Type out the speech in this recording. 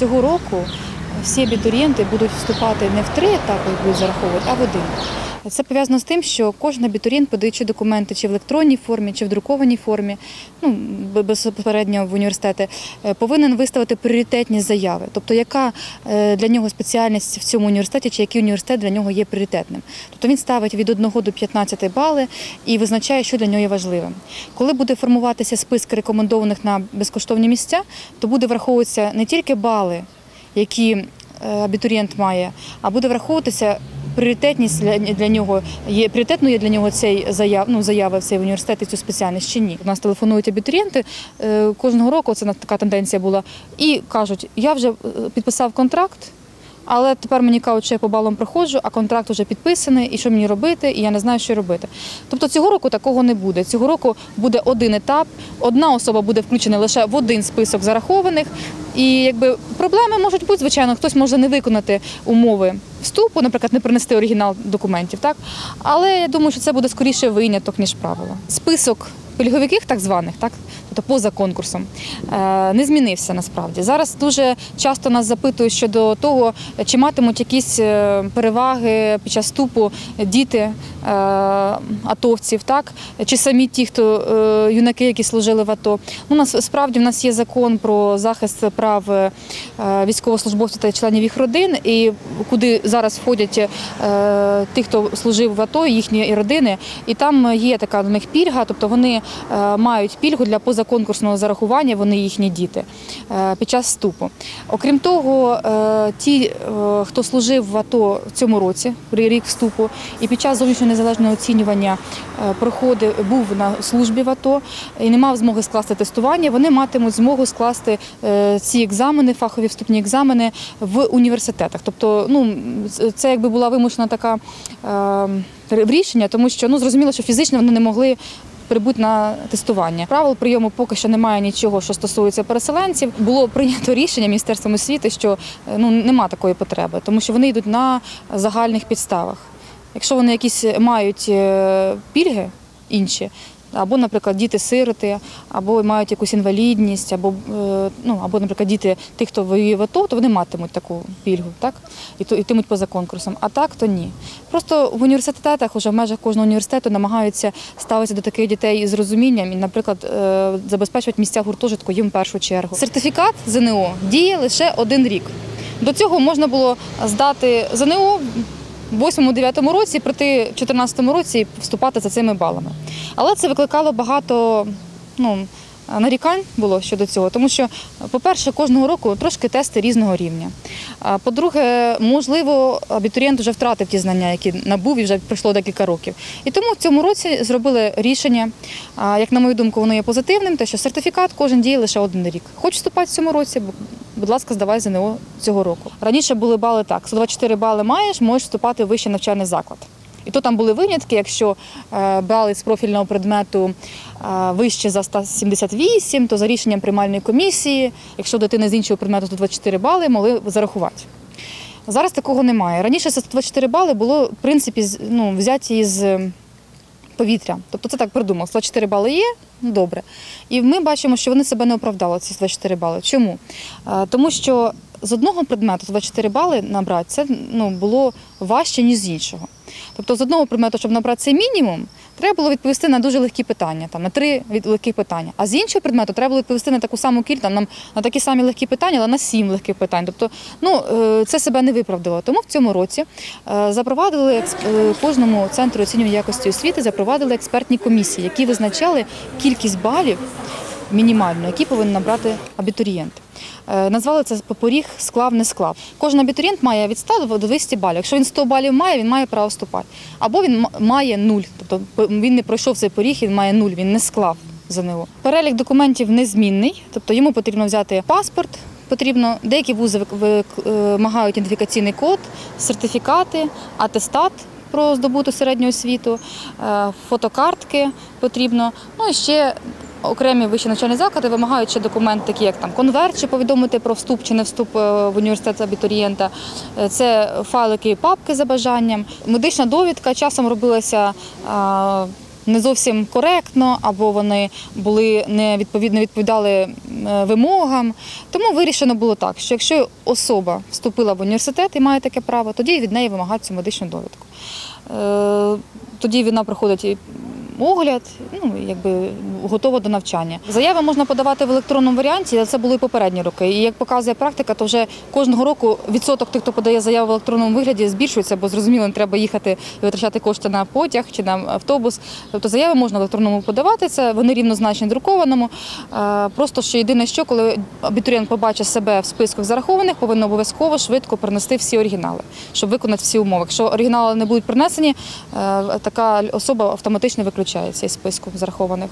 цього року всі абітурієнти будуть вступати не в три етапи, їх будуть зараховувати, а в один. Це пов'язано з тим, що кожен абітурієнт, подаючи документи чи в електронній формі, чи в друкованій формі, ну безпосередньо в університети, е, повинен виставити пріоритетні заяви. Тобто, яка е, для нього спеціальність в цьому університеті, чи який університет для нього є пріоритетним. Тобто він ставить від 1 до 15 бали і визначає, що для нього є важливим. Коли буде формуватися список рекомендованих на безкоштовні місця, то буде враховуватися не тільки бали, які е, абітурієнт має, а буде враховуватися пріоритетність для, для нього. Є пріоритетною для нього цей заяв, ну, заява в цей університет і цю спеціальність чи ні. У нас телефонують абітурієнти е, кожного року. Це така тенденція була, і кажуть: я вже е, підписав контракт. Але тепер мені кажуть, що я по балам проходжу, а контракт вже підписаний, і що мені робити, і я не знаю, що робити. Тобто цього року такого не буде. Цього року буде один етап, одна особа буде включена лише в один список зарахованих. І якби проблеми можуть бути, звичайно, хтось може не виконати умови вступу, наприклад, не принести оригінал документів, так? Але я думаю, що це буде скоріше виняток, ніж правило. Список пільговиків, так званих, так? Тобто поза конкурсом, е, не змінився насправді. Зараз дуже часто нас запитують щодо того, чи матимуть якісь е, переваги під час вступу діти е, атовців, так? чи самі ті, хто юнаки, які служили в АТО. Ну, у нас справді в нас є закон про захист прав військовослужбовців та членів їх родин, і куди зараз входять е, ті, хто служив в АТО, їхні родини, і там є така до них пільга, тобто вони е, мають пільгу для позаконкурсного зарахування, вони їхні діти е, під час вступу. Окрім того, е, ті, е, хто служив в АТО в цьому році, при рік вступу, і під час зовнішнього незалежного оцінювання е, проходив, був на службі в АТО і не мав змоги скласти тестування, вони матимуть змогу скласти е, ці екзамени, фахові вступні екзамени в університетах. Тобто, ну це якби була вимушена така е, рішення, тому що ну зрозуміло, що фізично вони не могли. Прибути на тестування. Правил прийому поки що немає нічого, що стосується переселенців. Було прийнято рішення Міністерством освіти, що е, ну нема такої потреби, тому що вони йдуть на загальних підставах. Якщо вони якісь мають е, пільги інші, або, наприклад, діти-сироти, або мають якусь інвалідність, або, е, ну, або, наприклад, діти тих, хто воює в АТО, то вони матимуть таку пільгу, так? І то йтимуть поза конкурсом. А так, то ні. Просто в університетах, уже в межах кожного університету, намагаються ставитися до таких дітей із розумінням і, наприклад, е, забезпечувати місця гуртожитку їм в першу чергу. Сертифікат ЗНО діє лише один рік. До цього можна було здати ЗНО в 8-9 році, прийти в 2014 році вступати за цими балами. Але це викликало багато ну, нарікань було щодо цього, тому що, по-перше, кожного року трошки тести різного рівня. А по-друге, можливо, абітурієнт вже втратив ті знання, які набув і вже пройшло декілька років. І тому в цьому році зробили рішення, як на мою думку, воно є позитивним, те, що сертифікат кожен діє лише один рік. Хочеш вступати в цьому році, будь ласка, здавай ЗНО цього року. Раніше були бали так: 124 бали маєш, можеш вступати в вищий навчальний заклад. І то там були винятки, якщо е, бали з профільного предмету е, вище за 178, то за рішенням приймальної комісії, якщо дитина з іншого предмету 124 бали, могли зарахувати. Зараз такого немає. Раніше це 124 бали було в принципі ну, взяті е, повітря. Тобто це так придумав. 124 бали є, ну добре. І ми бачимо, що вони себе не оправдали, ці 24 бали. Чому? Тому що з одного предмету 24 бали набрати це ну, було важче, ніж з іншого. Тобто з одного предмету, щоб набрати цей мінімум, треба було відповісти на дуже легкі питання, там, на три легкі питання. А з іншого предмету треба було відповісти на таку саму кількість, нам- на такі самі легкі питання, але на сім легких питань. Тобто ну, е, це себе не виправдало. Тому в цьому році е, запровадили е, кожному центру оцінювання якості освіти запровадили експертні комісії, які визначали кількість балів мінімальну, які повинен набрати абітурієнт. Е, Назвали це поріг склав, не склав. Кожен абітурієнт має від 100 до 200 балів. Якщо він 100 балів має, він має право вступати. Або він має нуль, тобто він не пройшов цей поріг, він має нуль, він не склав ЗНО. Перелік документів незмінний, тобто йому потрібно взяти паспорт. Потрібно деякі вузи е, вимагають ідентифікаційний код, сертифікати, атестат про здобуту середню освіту, е, фотокартки потрібно. Ну і ще окремі вищі навчальні заклади вимагають ще документи, такі як там конверт, чи повідомити про вступ чи не вступ е, в університет абітурієнта. Е, Це файлики і папки за бажанням. Медична довідка часом робилася. не зовсім коректно, або вони були не відповідно відповідали е, вимогам. Тому вирішено було так, що якщо особа вступила в університет і має таке право, тоді від неї вимагають цю медичну довідку. Тоді вона проходить і огляд, ну якби готова до навчання. Заяви можна подавати в електронному варіанті, але це були і попередні роки. І як показує практика, то вже кожного року відсоток тих, хто подає заяву в електронному вигляді, збільшується, бо зрозуміло, не треба їхати і витрачати кошти на потяг чи на автобус. Тобто заяви можна в електронному подавати, це вони рівнозначні друкованому. Просто що єдине, що коли абітурієнт побачить себе в списках зарахованих, повинен обов'язково швидко принести всі оригінали, щоб виконати всі умови. Якщо оригінали не будуть принесені, е, така особа автоматично виключається із списку зарахованих.